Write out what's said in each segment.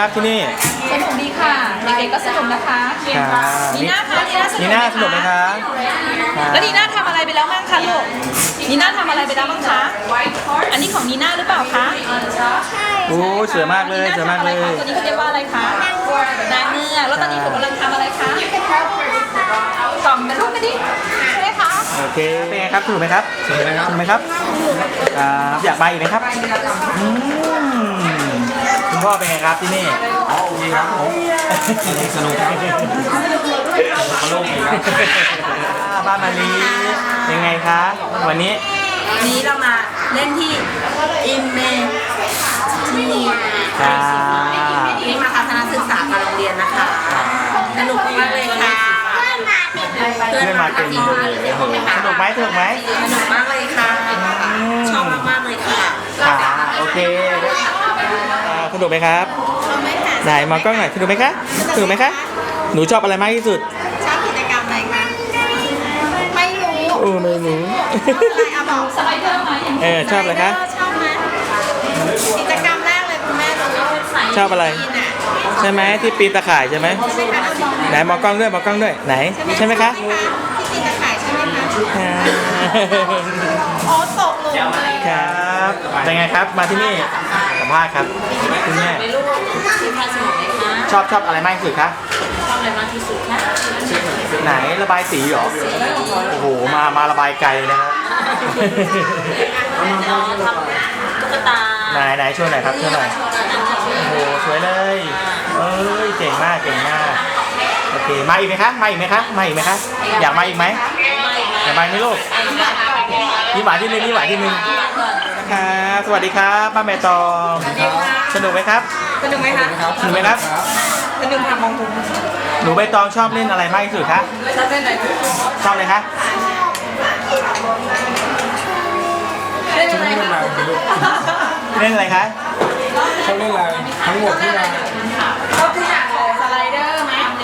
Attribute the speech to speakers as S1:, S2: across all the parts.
S1: ครับที่นี่
S2: สนุกดีค่ะ เด็กๆก็สนุกนะคะ
S1: ครับ
S2: นีน่าคะนีน่าสนุก
S1: นีน่าสนุกไหมคะครับ
S2: แล้วนีน่าทำอะไรไปแล้วบ้างคะลูกนีน่าทำอะไรไปแล้วบ้างคะ อันนี้ของนีน่าหรือเปล่าคะ
S1: โอ้สวยมากเลยสวยมากเลย
S2: นีน่ทำอะไรคะตัวนี้เขาเรียกว่าอะไรคะนางเงือกแล้วตอนนี้ผมกำลังทำอะไรคะกล่องเป็นรูปกันดิใช่ไหมคะ
S1: โอเค เป็นไงครับสนุกไหมครับสนุกไหมครับสนุกไหมครับครับ อยากไปอีกไหมครับอืม คุณพ่อเป็นไงครับที่นี่
S3: อ๋อโอเคครับผมสนุกครับมาลงอีกครับ
S1: บ้านมาลียังไงคะวันนี้
S4: วันนี้เรามาเล่นที่อิมเมที่นี่
S1: ครับ
S4: นี่มาทัศนศึกษากับโรงเรียนนะคะสนุกมากเลยค่ะ
S1: เพื่อนมาเต็มเลยโอ้โหสนุกไหมสนุกไหม
S4: สนุกมากเลยค่ะชอบมากๆเลยค่ะ
S1: ค่ะโอเคอ่าส นุกไหมครับไหนมากล้องหน่อยสนุกไหมคะสนุกไหมคะหนูชอบอะไรมากที่สุด
S4: ชอบกิจกรรมอะไรคะไม่รู้
S1: โอ้ไม่รู้
S4: อะไรเอาบอก
S2: สไลเดอร์ไหมอย่าง
S1: เออชอบอะไรคะ
S4: ชอบไหมกิจกรรมแรกเลยคุณแม่รู้
S1: ชอบอะไร
S4: ปีน่ะ
S1: ใช่ไหมที่ปีนตะข่ายใช่ไหม
S4: ใช่ไหมคะเอาบอก
S1: ไหนมองกล้องด้วยมองกล้องด้วยไหนใช่ไหมคะ
S4: ที่ปีนตะข่ายใช่ไหมคะ
S1: อ่า
S4: อ๋อตกหลุมเลย
S1: ครับเป็นไงครับมาที่นี่สัม ภาษณ์ครับคุณแม่
S4: ลูกที่พาสนุกไหมคะ
S1: ชอบชอบอะไรมากที่สุดคะ
S4: ชอบอะไรมากที่สุดคะ
S1: ไหนระบายสีเหรอโอ้โหมามาระบายไกลนะครับ
S4: น้องทำตุ๊กตา
S1: ไหนไหนช่วยหน่อยครับช่วยหน่อยโอ้โหสวยเลยเอ้ยเก่งมากเก่งมากโอเคมาอีกไหมคะมาอีกไหมคะมาอีกไหมคะอยากมาอีกไหมอยากมาอีกไหมลูก นี่หวานที่หนึ่งนี่หวานที่หนึ่งครับสวัสดีครับป้าแม่ตองสนุกไหมครับ
S4: สนุกไหมคะ
S1: สนุกไหมครับ
S4: สนุกค่ะมองคุณ
S1: หนูใบตองชอบเล่นอะไรมากที่สุดคะ
S4: ชอบเล่นอะไร
S1: ชอบอะไรคะ
S4: เล่นอะไรคะ
S1: เล่นอะไรคะ
S3: เขาเล่นอะไรทั้งหมดที่มา
S4: ชอบทุกอย่างเลยสไลเดอร์ไหมเ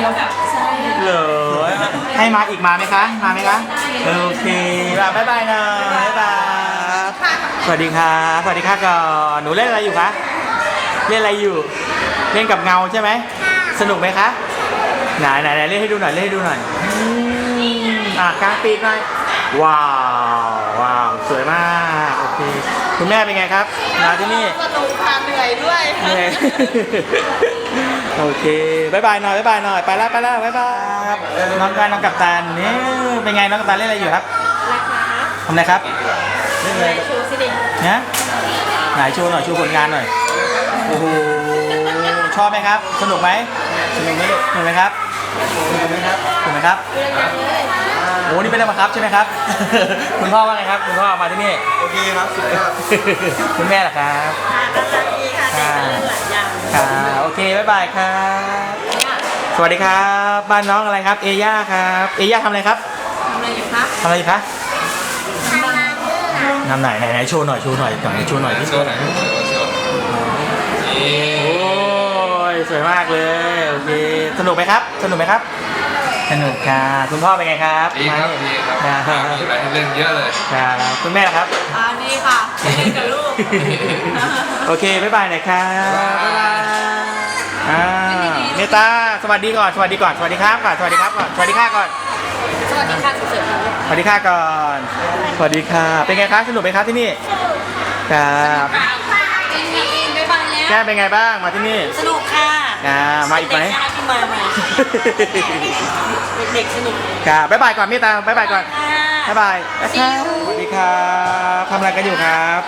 S4: ดี๋ยวแบบสไลเดอร์
S1: เหรอ ให้มาอีกมาไหมคะ มาไหมคะโอเคบ๊ายบายหน่อยบ๊ายบายสวัสดีค่ะสวัสดีค่ะก่อนหนูเล่นอะไรอยู่คะเล่นอะไรอยู่ เล่นกับเงาใช่ไหมสนุกไหมคะไหนไหนไหนเล่นให้ดูหน่อยเล่นให้ดูหน่อยอืมอะกลางปีกหน่อยว้าวว้าวสวยมากโอเคคุณแม่เป็นไงครับมาที่นี่
S4: สนุกค่ะเหนื่อยด้วย
S1: เหนื่อย โอเคบายบายหน่อยบายบายหน่อย ไปแล้วไปแล้วบายบายครับน้องการน้องกัปตันนี่เป็นไงน้องกัปตันเล่นอะไรอยู่ครับทำอะไรครับเล่นอะไร
S4: ชูสิดิ
S1: นะไหนโชว์หน่อยโชว์ผลงานหน่อย โอ้โห ชอบไหมครับ สนุกไหมสนุกไหมลูกสนุกไหมครับสนุกไหมครับสนุกไหมครับโอ้นี่ไม่ได้บังคับใช่ไหมครับ คุณพ่อว่าไงครับ คุณพ่อมาที่นี่
S3: โอเคครับสุดยอด
S1: คุณแม่ล่ะครับ
S4: ค่ะ
S1: โอเคบ๊ายบายครับสวัสดีครับ บ้านน้องอะไรครับ เอย่าครับ เอย่าทำอะไรครับ
S4: ทำอะไรอยู่คะ
S1: ทำอะไรอยู่คะทำไหนไหนไหนโชว์หน่อยโชว์หน่อยหน่อยโชว์หน่อยที่
S3: โชว์หน่อยโชว์นี่
S1: โอ้ยสวยมากเลยโอเคสนุกไหมครับ สนุกไหมครับ สนุกค่ะคุณพ่อเป็นไงครับ
S3: ดีครับ
S1: มา
S3: ดี
S1: นี่
S3: ครับ
S1: ครับ
S3: มีอะไรให้เล่นเยอะเลย
S1: ครับคุณแม่ล่ะครับ
S4: อ่านี่ค่ะเล่น กับลูก
S1: โอเค บ๊ายบายหน่อยครับบ๊ายบายอ่าเมตตาสวัสดีก่อน สวัสดีก่อน สวัสดีครับก่อน สวัสดีครับก่อน สวัสดีค่ะก่อน
S4: สวัสดีค่ะสุดๆค่ะ
S1: สวัสดีค่ะก่อน สวัสดีค่ะ เป็นไงครับสนุกไหมครับที่นี่ ครับ
S4: อินอินไปฟังแล้ว
S1: แก้มเป็นไงบ้างมาที่นี่
S4: สนุกค่ะ
S1: อ่า มาอีกไหม
S4: เด็กๆที่มาใหม่เด็กๆสนุก
S1: ครับบ๊ายบายก่อนเมตตาบ๊ายบายก่อน
S4: ค่ะ
S1: บ๊ายบายนะครับส วัสดีครับทำอะไรกันอยู่ครับ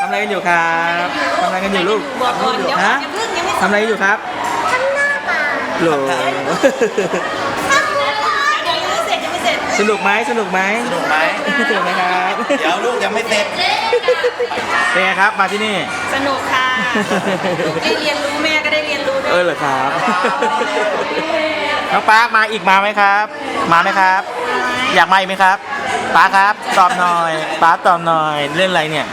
S1: ทำอะไรกันอยู่ครับทำอะไรกันอยู่ลูก
S4: บอกก่อนเดี๋ยว
S1: ฮะ
S4: อย่าเพิ่งยังไม่
S1: ทำอะไรกันอยู่ครับโหล
S4: เดี๋ยวยังไม่เสร็จยังไม่เสร็จ
S1: สนุกไหมสนุกไหมสนุกไหมสนุกไหมครับ
S3: เดี๋ยวลูกยังไม่เสร็จ
S1: เป็นไงครับมาที่นี่
S4: สนุกค่ะลูกได้เรียนรู้แม่ก็ได้เรียนรู้ด้
S1: เอ
S4: วย
S1: อเหรอครับน้องปาร์คมาอีกมาไหมครับ มาไหมครับ อยากมาอีกไหมครับ ปาร์คครับ ตอบหน่อยปาร์คตอบหน่อยเล่นอะไรเนี่ย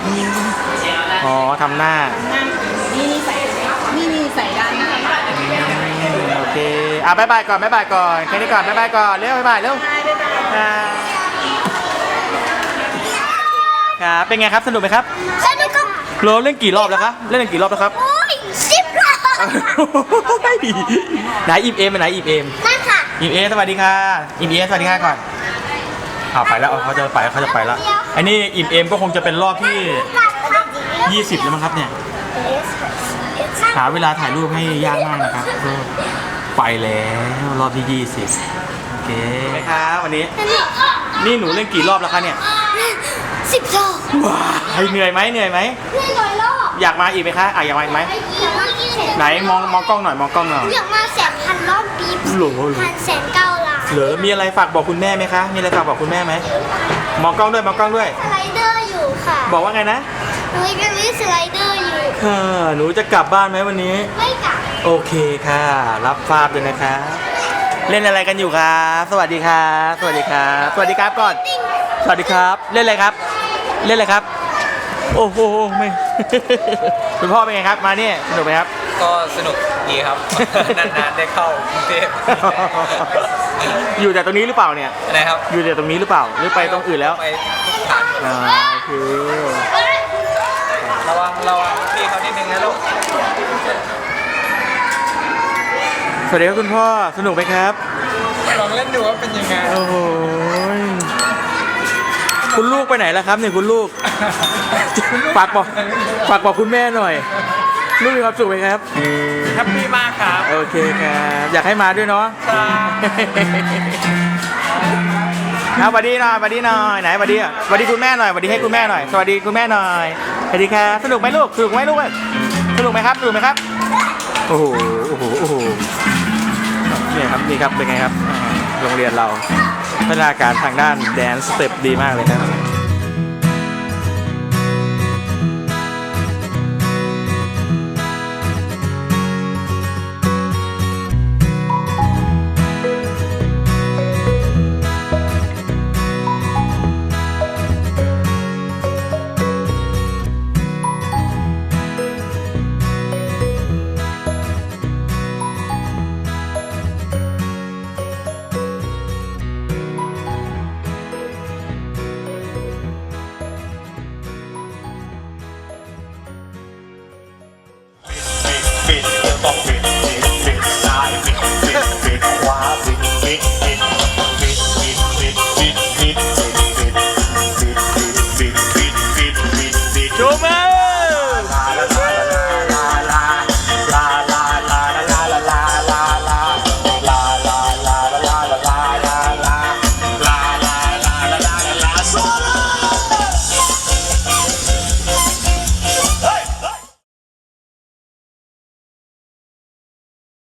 S1: อ๋อทำหน้า
S4: นี่นี่ใส่นี่นี่ใส่ด้านหน้า
S1: อืมโอเคอะบายบายก่อนบายบายก่อนแค่นี้ก่อนบายบายก่อนเร็วบายบายเร็วอ่าครับเป็นไงครับสนุกไหมครับ
S5: สนุกก็
S1: โรเล่นกี่รอบแล้วครับเล่นกันกี่รอบแล้วครับ
S5: โอ้ยสิบรอบ
S1: ไหนอิมเอมไปไหนอิมเอม
S5: นั่นค่ะ
S1: อิมเอสวัสดีค่ะอิมเอสวัสดีค่ะก่อน เอาไปแล้วเอาเขาจะไปเขาจะไปแล้วอันนี้อิมเอมก็คงจะเป็นรอบที่ 20 แล้วมั้งครับเนี่ยหาเวลาถ่ายรูปให้ยากมากนะครับก็ไปแล้วรอบที่ 20 โอเคไหมครับวันนี้ นี่หนูเล่นกี่รอบแล้วคะเนี่ย
S5: สิบสอง
S1: ว้ายเหนื่อยไหมเหนื่อยไหม
S5: เพื่อนร้อยรอบ
S1: อยากมาอีกไหมคะอะอยากมาอีกไหม
S5: อยากมากี่แสน
S1: ไหนมองมองกล้องหน่อยมองกล้องหน่อย
S5: อยากมาแสนพันรอบปี
S1: หลงหลง
S5: พันแสนเก้าล้าน
S1: เหลือมีอะไรฝากบอกคุณแม่ไหมคะ มีอะไรฝากบอกคุณแม่ไหมมองกล้องด้วยมองกล้องด้วย
S5: สไลเดอร์อยู่ค่ะ
S1: บอกว่าไงนะ
S5: หนูยังเล่นสไลเดอร์อยู่
S1: ค่ะหนูจะกลับบ้านไหมวันนี้
S5: ไม่กลับ
S1: โอเคค่ะ รับทราบเลยนะคะ เล่นอะไรกันอยู่ครับ สวัสดีครับ สวัสดีครับ สวัสดีครับก่อน สวัสดีครับ เล่นอะไรครับ เล่นอะไรครับ โอ้โหไม่ คุณพ่อเป็นไงครับ มาเนี่ยสนุกไหมครับ
S3: ก็สนุกดีครับ นานๆได้เข้ากรุงเทพ
S1: อยู่แต่ตรงนี้หรือเปล่าเนี่ย
S3: นะครับ
S1: อยู่แต่ตรงนี้หรือเปล่า หรือไปตรงอื่นแล้ว
S3: ไปทุกทาง
S1: อ่าโอเค
S3: ระวังระวังพี่เขานิดนึงนะลูก
S1: สวัสดีครับคุณพ่อ สนุกไหมครับ
S3: ลองเล่นดูว่าเป็นยังไง
S1: โอ้โหยคุณลูกไปไหนแล้วครับเนี่ยคุณลูก ฝากบอกฝากบอกคุณแม่หน่อย ลูกมีความสุขไหมครับ
S3: แฮปปี้มากครับ
S1: โอเคครับ อยากให้มาด้วยเนาะครับสวัสดีหน่อยสวัสดีหน่อยไหนสวัสดีอะสวัสดีคุณแม่หน่อยสวัสดีให้คุณแม่หน่อยสวัสดีคุณแม่หน่อยสวัสดีครับสนุกไหมลูกสนุกไหมลูกสนุกไหมครับสนุกไหมครับโอ้โหโอ้โหโอ้โหเนี่ยครับนี่ครับเป็นไงครับอ่าโรงเรียนเราพัฒนาการทางด้านแดนสเต็ปดีมากเลยครับ